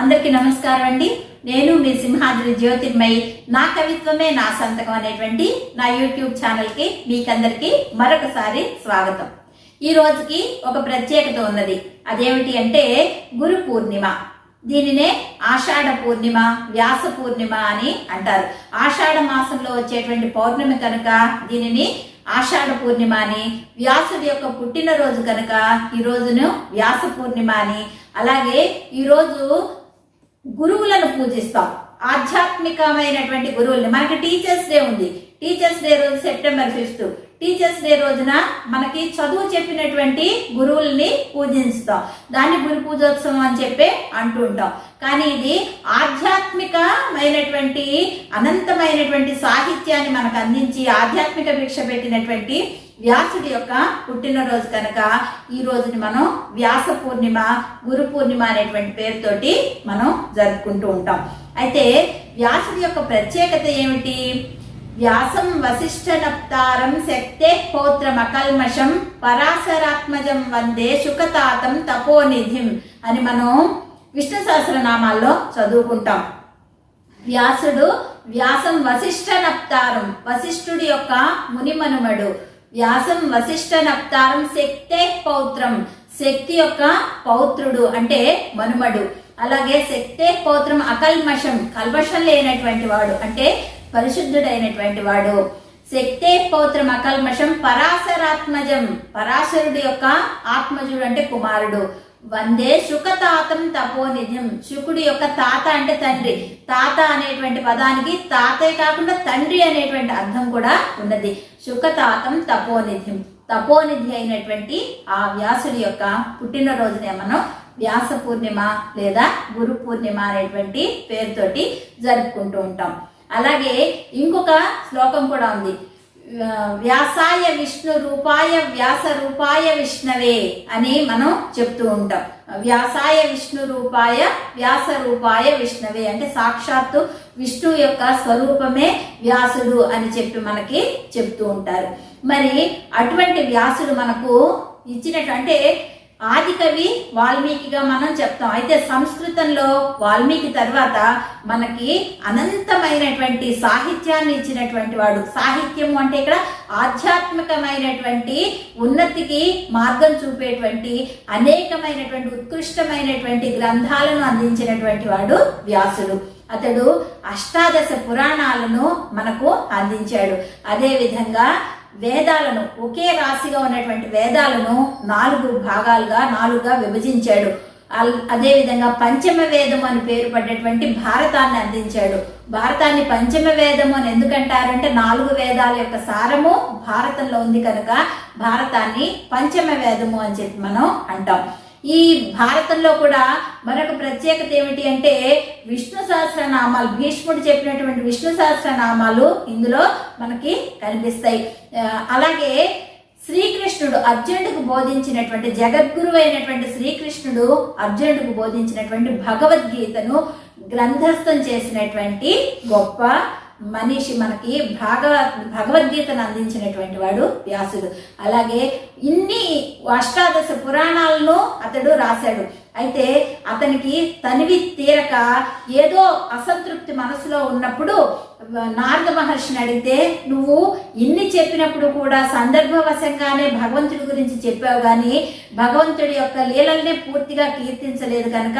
అందరికీ నమస్కారం అండి. నేను మీ సింహాద్రి జ్యోతిర్మయి. నా కవిత్వమే నా సంతకం అనేటువంటి నా యూట్యూబ్ ఛానల్కి మీకందరికీ మరొకసారి స్వాగతం. ఈ రోజుకి ఒక ప్రత్యేకత ఉన్నది. అదేమిటి అంటే గురు పూర్ణిమ. దీనినే ఆషాఢ పూర్ణిమ వ్యాస పూర్ణిమ అని అంటారు. ఆషాఢ మాసంలో వచ్చేటువంటి పౌర్ణమి కనుక దీనిని ఆషాఢ పూర్ణిమ అని వ్యాసుడి యొక్క పుట్టినరోజు కనుక ఈ రోజును వ్యాస పూర్ణిమ అని అలాగే ఈరోజు గురువులను పూజిస్తాం. ఆధ్యాత్మికమైనటువంటి గురువుల్ని. మనకి టీచర్స్ డే ఉంది. టీచర్స్ డే రోజు సెప్టెంబర్ ఫిఫ్త్ టీచర్స్ డే రోజున మనకి చదువు చెప్పినటువంటి గురువుల్ని పూజిస్తాం దాన్ని గురు పూజోత్సవం అని చెప్పి అంటుంటాం. కానీ ఇది ఆధ్యాత్మికమైనటువంటి అనంతమైనటువంటి సాహిత్యాన్ని మనకు అందించి ఆధ్యాత్మిక భిక్ష పెట్టినటువంటి వ్యాసుడి యొక్క పుట్టినరోజు కనుక ఈ రోజుని మనం వ్యాస పూర్ణిమ గురు పూర్ణిమ అనేటువంటి పేరుతోటి మనం జరుపుకుంటూ ఉంటాం. అయితే వ్యాసుడి యొక్క ప్రత్యేకత ఏమిటి? వ్యాసం వశిష్ఠ నప్తారం శక్తే పౌత్రమకల్మషం పరాశరాత్మజం వందే శుకతాతం తపోనిధిం అని మనం విష్ణు సహస్రనామాల్లో చదువుకుంటాం. వ్యాసుడు వ్యాసం వశిష్ఠ నప్తారం వశిష్ఠుడి యొక్క మునిమనుమడు. వ్యాసం వశిష్ఠ నప్తారం శక్తే పౌత్రం శక్తి యొక్క పౌత్రుడు అంటే మనుమడు. అలాగే శక్తే పౌత్రం అకల్మషం కల్మషం లేనటువంటి వాడు అంటే పరిశుద్ధుడైనటువంటి వాడు. శక్తే పౌత్రం అకల్మషం పరాశరాత్మజం. పరాశరుడి యొక్క ఆత్మజుడు అంటే కుమారుడు. వందే శుకతాతం తపోనిధ్యం శుకుడి యొక్క తాత అంటే తండ్రి. తాత అనేటువంటి పదానికి తాతే కాకుండా తండ్రి అనేటువంటి అర్థం కూడా ఉన్నది. శుకతాతం తపోనిధ్యం తపోనిధి అయినటువంటి ఆ వ్యాసుడి యొక్క పుట్టినరోజునే మనం వ్యాస పూర్ణిమ లేదా గురు పూర్ణిమ అనేటువంటి పేరుతోటి జరుపుకుంటూ ఉంటాం. అలాగే ఇంకొక శ్లోకం కూడా ఉంది. వ్యాసాయ విష్ణు రూపాయ వ్యాస రూపాయ విష్ణవే అని మనం చెప్తూ ఉంటాం. వ్యాసాయ విష్ణు రూపాయ వ్యాస రూపాయ విష్ణవే అంటే సాక్షాత్తు విష్ణు యొక్క స్వరూపమే వ్యాసుడు అని చెప్పి మనకి చెప్తూ ఉంటారు. మరి అటువంటి వ్యాసుడు మనకు ఇచ్చినట్టు అంటే ఆది కవి వాల్మీకిగా మనం చెప్తాం. అయితే సంస్కృతంలో వాల్మీకి తర్వాత మనకి అనంతమైనటువంటి సాహిత్యాన్ని ఇచ్చినటువంటి వాడు. సాహిత్యం అంటే ఇక్కడ ఆధ్యాత్మికమైనటువంటి ఉన్నతికి మార్గం చూపేటువంటి అనేకమైనటువంటి ఉత్కృష్టమైనటువంటి గ్రంథాలను అందించినటువంటి వాడు వ్యాసుడు. అతడు అష్టాదశ పురాణాలను మనకు అందించాడు. అదేవిధంగా వేదాలను ఒకే రాశిగా ఉన్నటువంటి వేదాలను నాలుగు భాగాలుగా నాలుగుగా విభజించాడు. అదేవిధంగా పంచమ వేదం అని పేరు పడ్డటువంటి భారతాన్ని అందించాడు. భారతాన్ని పంచమ వేదము అని ఎందుకంటారంటే నాలుగు వేదాల యొక్క సారము భారతంలో ఉంది కనుక భారతాన్ని పంచమ వేదము అని చెప్పి మనం అంటాం. ఈ భారతంలో కూడా మరొక ప్రత్యేకత ఏమిటి అంటే విష్ణు సహస్రనామాలు భీష్ముడు చెప్పినటువంటి విష్ణు సహస్రనామాలు ఇందులో మనకి కనిపిస్తాయి. అలాగే శ్రీకృష్ణుడు అర్జునుడికి బోధించినటువంటి జగద్గురువు అయినటువంటి శ్రీకృష్ణుడు అర్జునుడికి బోధించినటువంటి భగవద్గీతను గ్రంథస్థం చేసినటువంటి గొప్ప మనిషి మనకి భాగ భగవద్గీతను అందించినటువంటి వాడు వ్యాసుడు. అలాగే ఇన్ని అష్టాదశ పురాణాలను అతడు రాశాడు. అయితే అతనికి తనివి తీరక ఏదో అసంతృప్తి మనసులో ఉన్నప్పుడు నారద మహర్షిని అడిగితే నువ్వు ఇన్ని చెప్పినప్పుడు కూడా సందర్భవశంగానే భగవంతుడి గురించి చెప్పావు కానీ భగవంతుడి యొక్క లీలల్ని పూర్తిగా కీర్తించలేదు కనుక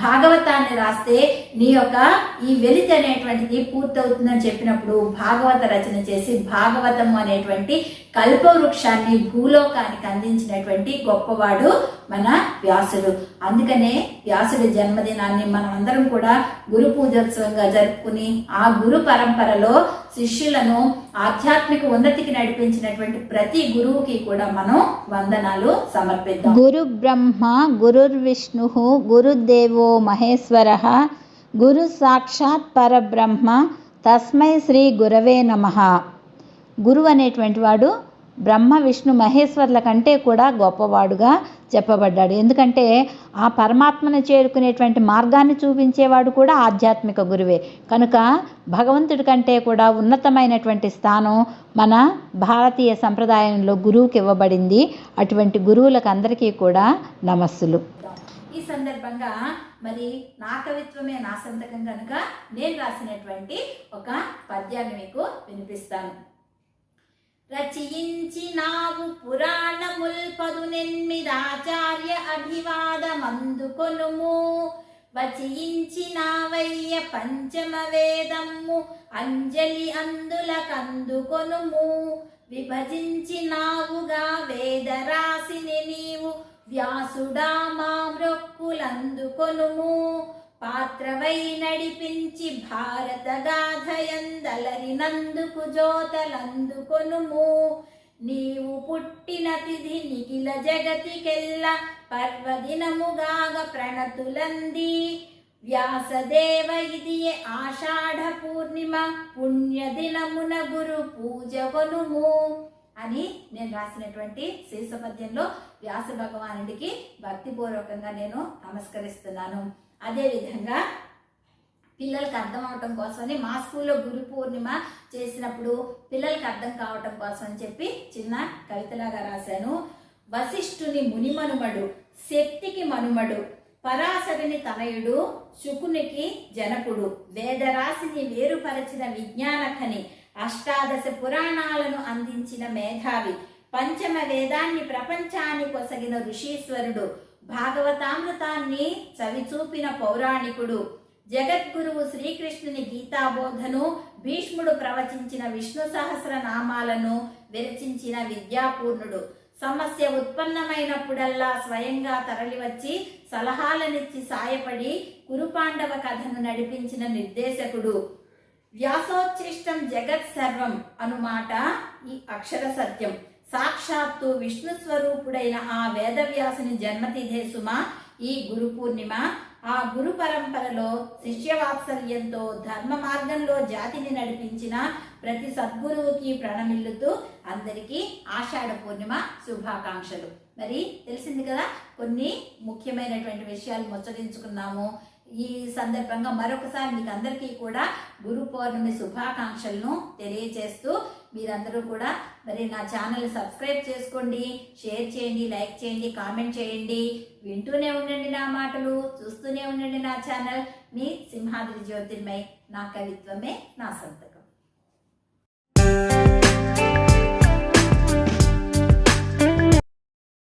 భాగవతాన్ని రాస్తే నీ యొక్క ఈ వెలితి అనేటువంటిది పూర్తవుతుందని చెప్పినప్పుడు భాగవత రచన చేసి భాగవతం అనేటువంటి కల్పవృక్షాన్ని భూలోకానికి అందించినటువంటి గొప్పవాడు మన వ్యాసుడు. అందుకనే వ్యాసుడి జన్మదినాన్ని మనం అందరం కూడా గురు పూజోత్సవంగా జరుపుకుని ఆ గురు పరంపరలో శిష్యులను ఆధ్యాత్మిక ఉన్నతికి నడిపించినటువంటి ప్రతి గురువుకి కూడా మనం వందనాలు సమర్పిద్దాం. గురు బ్రహ్మ గురుర్విష్ణు గురుదేవో మహేశ్వర గురు సాక్షాత్ పరబ్రహ్మ తస్మై శ్రీ గురవే నమ. గురువు అనేటువంటి వాడు బ్రహ్మ విష్ణు మహేశ్వర్ల కంటే కూడా గొప్పవాడుగా చెప్పబడ్డాడు. ఎందుకంటే ఆ పరమాత్మను చేరుకునేటువంటి మార్గాన్ని చూపించేవాడు కూడా ఆధ్యాత్మిక గురువే. కనుక భగవంతుడి కంటే కూడా ఉన్నతమైనటువంటి స్థానం మన భారతీయ సంప్రదాయంలో గురువుకి ఇవ్వబడింది. అటువంటి గురువులకు అందరికీ కూడా నమస్సులు. ఈ సందర్భంగా మరి నా కవిత్వమే నా సంతకం కనుక నేను రాసినటువంటి ఒక పద్యాన్ని మీకు వినిపిస్తాను. రచయించినావు పురాణముల్పదు పదునెనిమిదాచార్య అభివాదమందుకొనుము. వచయించినావయ్య పంచమ వేదమ్ము అంజలి అందుల కందుకొనుము విభజించినావుగా వేదరాశిని నీవు వ్యాసుడా మా మృక్కులందుకొనుము పాత్రవై నడిపించి భారత గాథయందలరినందుకు జోతలందుకొనుము నీవు పుట్టిన తిథి నిఖిల జగతికెల్ల పర్వదినముగాగ ప్రణతులంది. వ్యాసదేవ ఇది ఆషాఢ పూర్ణిమ పుణ్యదినమున గురు పూజ కొనుము. అని నేను రాసినటువంటి శీర్షపద్యంలో వ్యాస భగవానుడికి భక్తిపూర్వకంగా నేను నమస్కరిస్తున్నాను. అదేవిధంగా పిల్లలకు అర్థం అవటం కోసమని మా స్కూల్లో గురు పూర్ణిమ చేసినప్పుడు పిల్లలకి అర్థం కావటం కోసం అని చెప్పి చిన్న కవితలాగా రాశాను. వశిష్ఠుని ముని మనుమడు శక్తికి మనుమడు పరాశరిని తనయుడు శుకునికి జనకుడు వేదరాశిని వేరుపరచిన విజ్ఞానఖని అష్టాదశ పురాణాలను అందించిన మేధావి పంచమ వేదాన్ని ప్రపంచాన్ని కొసగిన ఋషీశ్వరుడు భాగవతామృతాన్ని చవిచూపిన పౌరాణికుడు జగద్గురువు శ్రీకృష్ణుని గీతాబోధను భీష్ముడు ప్రవచించిన విష్ణు సహస్ర నామాలను విరచించిన విద్యాపూర్ణుడు. సమస్య ఉత్పన్నమైనప్పుడల్లా స్వయంగా తరలివచ్చి సలహాలనిచ్చి సాయపడి కురుపాండవ కథను నడిపించిన నిర్దేశకుడు. వ్యాసోచ్ఛిష్టం జగత్ సర్వం అనుమాట ఈ అక్షర సత్యం. సాక్షాత్తు విష్ణు స్వరూపుడైన ఆ వేదవ్యాసుని జన్మతిథే సుమ ఈ గురు పూర్ణిమ. ఆ గురు పరంపరలో శిష్యవాత్సల్యంతో ధర్మ మార్గంలో జాతిని నడిపించిన ప్రతి సద్గురువుకి ప్రణమిల్లుతూ అందరికీ ఆషాఢ పూర్ణిమ శుభాకాంక్షలు. మరి తెలిసింది కదా కొన్ని ముఖ్యమైనటువంటి విషయాలు ముచ్చరించుకున్నాము ఈ సందర్భంగా మరొకసారి మీకు అందరికీ కూడా గురు పౌర్ణమి శుభాకాంక్షలను తెలియజేస్తూ మీరందరూ కూడా మరి నా ఛానల్ సబ్స్క్రైబ్ చేసుకోండి షేర్ చేయండి లైక్ చేయండి కామెంట్ చేయండి. వింటూనే ఉండండి నా మాటలు చూస్తూనే ఉండండి నా ఛానల్. మీ సింహాద్రి జ్యోతిర్మయ్ నా కవిత్వమే నా సొంతం.